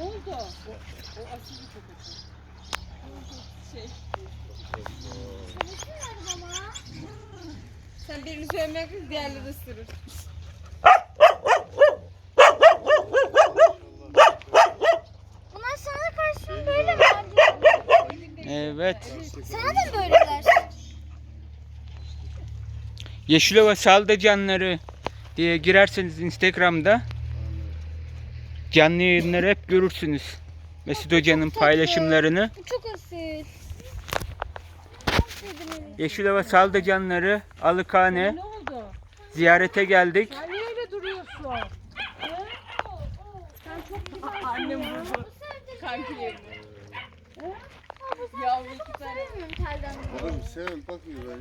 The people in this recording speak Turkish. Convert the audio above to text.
O, o asil bir köpek. Şey. Sen birini sevmek diğerleri ısırır. Bunlar sana karşı böyle mi? Evet. Sana da mı böyleler? Yeşilova Saldıcanları diye girerseniz Instagram'da canlı yayınları hep görürsünüz. Mesut Hoca'nın paylaşımlarını. Bu çok öyle. Yeşilova Saldıcanları Alıkhane Ne oldu? ziyarete geldik. Sen niye öyle duruyorsun? Sen çok güzel. Annem vurdu. Kanki yerine. Yavru iki tane. Oğlum sen bakıyor.